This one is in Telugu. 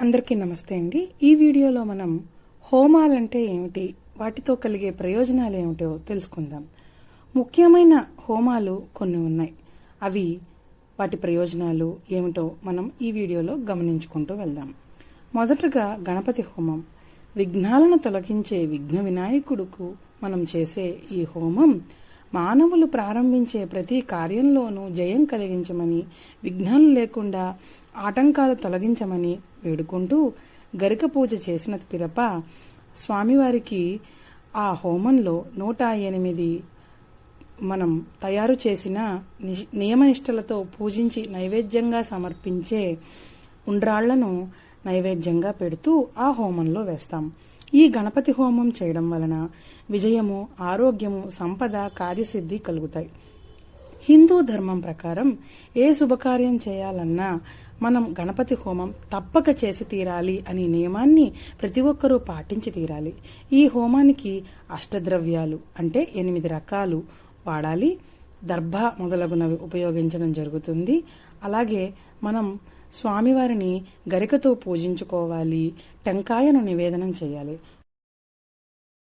అందరికీ నమస్తే అండి. ఈ వీడియోలో మనం హోమాలంటే ఏమిటి? వాటితో కలిగే ప్రయోజనాలు ఏమిటో తెలుసుకుందాం. ముఖ్యమైన హోమాలు కొన్ని ఉన్నాయి. అవి వాటి ప్రయోజనాలు ఏమిటో మనం ఈ వీడియోలో గమనించుకుంటూ వెళ్దాం. మొదటగా గణపతి హోమం. విఘ్నాలను తొలగించే విఘ్న వినాయకుడుకు మనం చేసే ఈ హోమం మానవులు ప్రారంభించే ప్రతి కార్యంలోనూ జయం కలిగించమని విఘ్నాలు లేకుండా ఆటంకాలు తొలగించమని వేడుకుంటూ గరిక పూజ చేసిన పిదప స్వామివారికి ఆ హోమంలో నూట ఎనిమిది మనం తయారు చేసిన నిష్- నియమనిష్టలతో పూజించి నైవేద్యంగా సమర్పించే ఉండ్రాళ్ళను నైవేద్యంగా పెడుతూ ఆ హోమంలో వేస్తాం. ఈ గణపతి హోమం చేయడం వలన విజయము ఆరోగ్యము సంపద కార్యసిద్ధి కలుగుతాయి. హిందూ ధర్మం ప్రకారం ఏ శుభకార్యం చేయాలన్నా మనం గణపతి హోమం తప్పక చేసి తీరాలి అనే నియమాన్ని ప్రతి ఒక్కరూ పాటించి తీరాలి. ఈ హోమానికి అష్టద్రవ్యాలు అంటే ఎనిమిది రకాలు వాడాలి. దర్భ మొదలగునవి ఉపయోగించడం జరుగుతుంది. అలాగే మనం స్వామివారిని గరికతో పూజించుకోవాలి టెంకాయను నివేదనం చేయాలి.